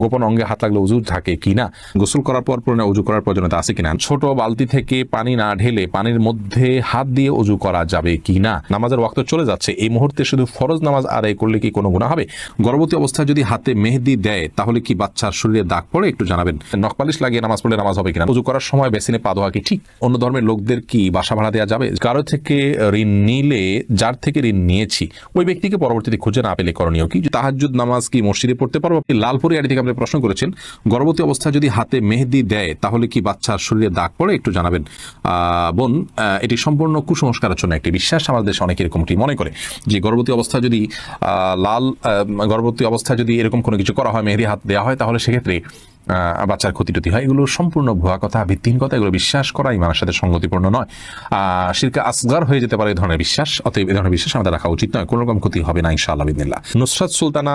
গোপন অঙ্গে হাত লাগলে উজু থাকে কিনা গোসল করার পর পরে উজু করার প্রয়োজনীয়তা আছে কিনা ছোট বালতি থেকে পানি না ঢেলে পানির মধ্যে হাত দিয়ে উজু করা যাবে কিনা নামাজের ওয়াক্ত চলে যাচ্ছে। এই মুহূর্তে শুধু ফরজ নামাজ আদায় করলে কি কোনো গুণা হবে? গর্ভবতী অবস্থায় যদি হাতে মেহেদি দেয়, তাহলে কি বাচ্চার শরীরে দাগ পড়ে? একটু জানাবেন। নখপালিশ লাগিয়ে নামাজ পড়লে নামাজ হবে কিনা উজু করার সময় বেসিনে পা দেওয়া কি ঠিক? অন্য ধর্মের লোকদের কি বাসা ভাড়া দেওয়া যাবে? কারও থেকে ঋণ নিলে, যার থেকে ঋণ নিয়েছি, ওই ব্যক্তিকে পরবর্তীতে খুঁজে না পেলে করণীয় কি? তাহাজুদ নামাজ কি মসজিদে পড়তে পারব? লালপুরি আড়ি থেকে আপনি প্রশ্ন করেছেন, গর্ভবতী অবস্থায় যদি হাতে মেহেদি দেয়, তাহলে কি বাচ্চার শরীরে দাগ পড়ে? একটু জানাবেন। বোন এটি সম্পূর্ণ কুসংস্কারের জন্য একটি বিশ্বাস। আমাদের দেশে অনেকে এরকমটি মনে করে যে, গর্ভবতী অবস্থায় যদি লাল গর্ভবতী অবস্থায় যদি এরকম কোনো কিছু করা হয়, মেহেদি হাত দেওয়া হয়, তাহলে সেক্ষেত্রে বাচ্চার ক্ষতি টতি হয়, এগুলো সম্পূর্ণ ভুয়া কথা ভিত্তিহীন কথা, এগুলো বিশ্বাস করা ইমানের সাথে সঙ্গতিপূর্ণ নয়। শিরকে আসগার হয়ে যেতে পারে এই ধরনের বিশ্বাস, অতএব এই ধরনের বিশ্বাস আমাদের রাখা উচিত নয়, কোনো রকম ক্ষতি হবে না ইনশাআল্লাহ বিদিল্লাহ নুসরাত সুলতানা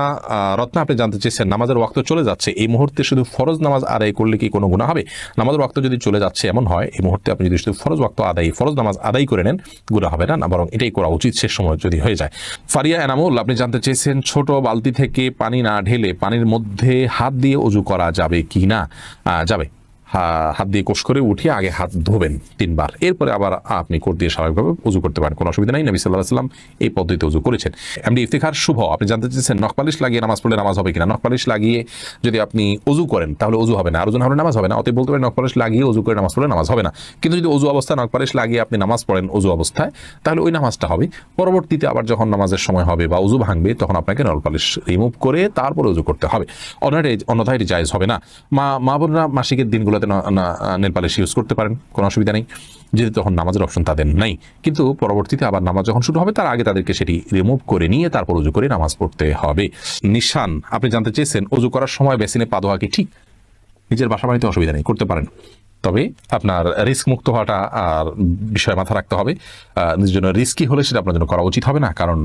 রত্না আপনি জানতে চেয়েছেন, নামাজের ওয়াক্ত চলে যাচ্ছে, এই মুহূর্তে শুধু ফরজ নামাজ আদায় করলে কি কোনো গুণা হবে? নামাজের ওয়াক্ত যদি চলে যাচ্ছে এমন হয়, এই মুহূর্তে আপনি যদি শুধু ফরজ ওয়াক্ত আদায়, ফরজ নামাজ আদায় করে নেন গুণা হবে না না, বরং এটাই করা উচিত, শেষ সময় যদি হয়ে যায়। ফারিয়া এনামুল, আপনি জানতে চেয়েছেন, ছোট বালতি থেকে পানি না ঢেলে পানির মধ্যে হাত দিয়ে উজু করা যাবে কি না? আহ, যাবে। হা- হাত দিয়ে কোষ করে উঠিয়ে আগে হাত ধোবেন তিনবার। এরপরে আবার আপনি কোট দিয়ে স্বাভাবিকভাবে উজু করতে পারেন, কোনো অসুবিধা নাই। নবী সাল্লাহ সাল্লাম এই পদ্ধতিতে উজু করেছেন। এমনি ইফতিখার শুভ, আপনি জানতে চেয়েছেন নখপালিশ লাগিয়ে নামাজ পড়লে নামাজ হবে কিনা? নখপালিশ লাগিয়ে যদি আপনি উজু করেন, তাহলে উজু হবে না। আর ওজন হবে নামাজ হবে না। অতএব বলতে পারেন নখপালিশ লাগিয়ে উজু করে নামাজ পড়লে নামাজ হবে না। কিন্তু যদি উজু অবস্থায় নখপালিশ লাগিয়ে আপনি নামাজ পড়েন উজু অবস্থায়, তাহলে ওই নামাজটা হবে। পরবর্তীতে আবার যখন নামাজের সময় হবে বা উজু ভাঙবে, তখন আপনাকে নলপালিশ রিমুভ করে তারপরে উজু করতে হবে। অন্যথায় অন্যথায় এটি জায়েজ হবে না। মা মা বোনরা মাসিকের দিনগুলোতে নেল ইউজ করতে পারেন, কোনো অসুবিধা নেই। যেহেতু তখন নামাজের অপশন তাদের নাই। কিন্তু পরবর্তীতে আবার নামাজ যখন শুরু হবে, তার আগে তাদেরকে সেটি রিমুভ করে নিয়ে তারপর উজু করে নামাজ পড়তে হবে। নিশান, আপনি জানতে চেয়েছেন, উজু করার সময় বেসিনে পা ধোয়া কি ঠিক? নিজের বাসা বাড়িতে অসুবিধা নেই, করতে পারেন। তবে আপনার রিস্ক মুক্ত হওয়াটা আর বিষয় মাথা রাখতে হবে। নিজের জন্য রিস্কি হলে সেটা আপনার জন্য করা উচিত হবে না, কারণ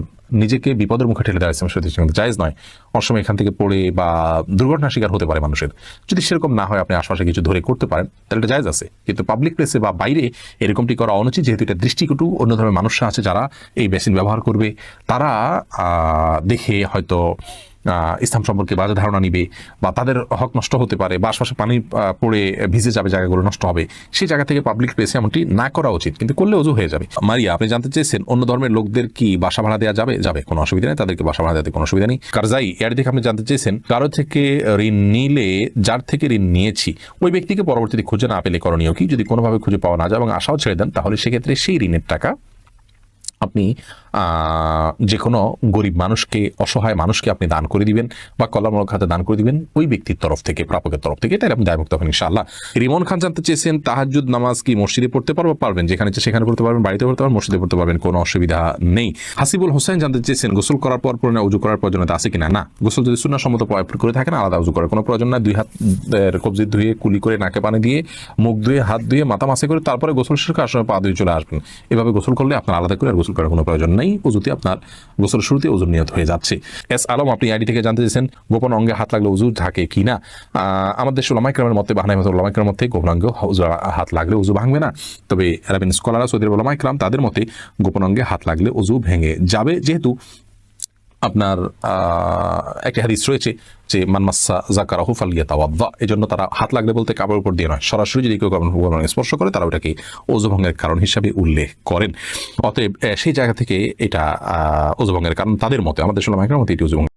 নিজেকে বিপদের মুখে ঠেলে দেওয়া ইসলাম শরীয়তে কিন্তু জায়েজ নয়। অনেক সময় এখান থেকে পড়ে বা দুর্ঘটনার শিকার হতে পারে মানুষের। যদি সেরকম না হয়, আপনি আশপাশে কিছু ধরে করতে পারেন, তাহলে এটা জায়েজ আছে। কিন্তু পাবলিক প্লেসে বা বাইরে এরকমটি করা অনুচিত, যেহেতু এটা দৃষ্টিকটু অন্য ধরনের মানুষরা আছে যারা এই বেসিন ব্যবহার করবে। তারা দেখে হয়তো ইসলাম সম্পর্কে বাজে ধারণা নিবে বা তাদের হক নষ্ট হতে পারে বা আশপাশে পানি পড়ে ভিজে যাবে, জায়গাগুলো নষ্ট হবে, সেই জায়গা থেকে পাবলিক প্লেসে এমনটি না করা উচিত। কিন্তু করলে অজু হয়ে যাবে। মারিয়া, আপনি জানতে চেয়েছেন অন্য ধর্মের লোকদের কি বাসা ভাড়া দেওয়া যাবে? যাবে, কোনো অসুবিধা নেই, তাদেরকে বাসা ভাড়া দেওয়াতে কোনো অসুবিধা নেই। কারজাই, এর দিকে আপনি জানতে চেয়েছেন, কারও থেকে ঋণ নিলে, যার থেকে ঋণ নিয়েছি, ওই ব্যক্তিকে পরবর্তীতে খুঁজে না পেলে করণীয় কি? যদি কোনোভাবে খুঁজে পাওয়া না যায় এবং আশাও ছেড়ে দেন, তাহলে সেক্ষেত্রে সেই ঋণের টাকা আপনি যে কোনো গরিব মানুষকে, অসহায় মানুষকে আপনি দান করে দিবেন বা কল্যাণমূলক খাতে দান করে দিবেন, ওই ব্যক্তির তরফ থেকে, প্রাপকের তরফ থেকে তাই আপনি দায়মুক্ত হবেন ইনশাআল্লাহ। রিমন খান জানতে চেয়েছেন তাহাজুদ নামাজ কি মসজিদে পড়তে পারব? পারবেন, যেখানে সেখানে পড়তে পারবেন বাড়িতে পড়তে পারবেন, মসজিদে পড়তে পারবেন, কোনো অসুবিধা নেই। হাসিবুল হোসেন জানতে চেয়েছেন, গোসল করার পর পরে উজু করার প্রয়োজনীয়তা আছে কিনা? না, গোসল যদি সুন্নাহ সম্মত প্রয়োগ করে থাকেন, আলাদা উজু করার কোনো প্রয়োজন নাই। দুই হাত কবজি ধুয়ে, কুলি করে নাকে পানি দিয়ে, মুখ ধুয়ে, হাত ধুয়ে, মাথা মাসে করে তারপরে গোসল শেষ করে আসলে পা ধুয়ে চলে আসবেন। এভাবে গোসল করলে আপনার আলাদা করে আর গোসল করার কোনো প্রয়োজন নেই। উজুতে আপনার গোসল শুরুতে উজুর নিয়ত হয়ে যাচ্ছে। এস, আলম, আপনি আইডি থেকে জানতে চেয়েছেন, গোপন অঙ্গে হাত লাগলে উজু থাকে কি না? আমাদের ওলামাইক্রামের মধ্যে বাহানাই মতো ওলামাইক্রামের মধ্যে গোপন অঙ্গে হাত লাগলে উজু ভাঙবে না। তবে আরবিন স্কলারা সৌদি ওলামাইক্রাম তাদের মতে গোপন অঙ্গে হাত লাগলে উজু ভেঙে যাবে। যেহেতু আপনার একটা হাদিস রয়েছে যে মানমাসা জাকারা হুফালিয়া তাওয়াদ্দা এই জন্য তারা হাত লাগলে বলতে কাপড়ের উপর দিয়ে নয়, সরাসরি যদি কেউ কাপড় স্পর্শ করে, তারা ওটাকে ওজভঙ্গের কারণ হিসাবে উল্লেখ করেন। অতএব সেই জায়গা থেকে এটা ওজভঙ্গের কারণ তাদের মতে, আমাদের সোলামাইকের মতে এটি ওজভঙ্গ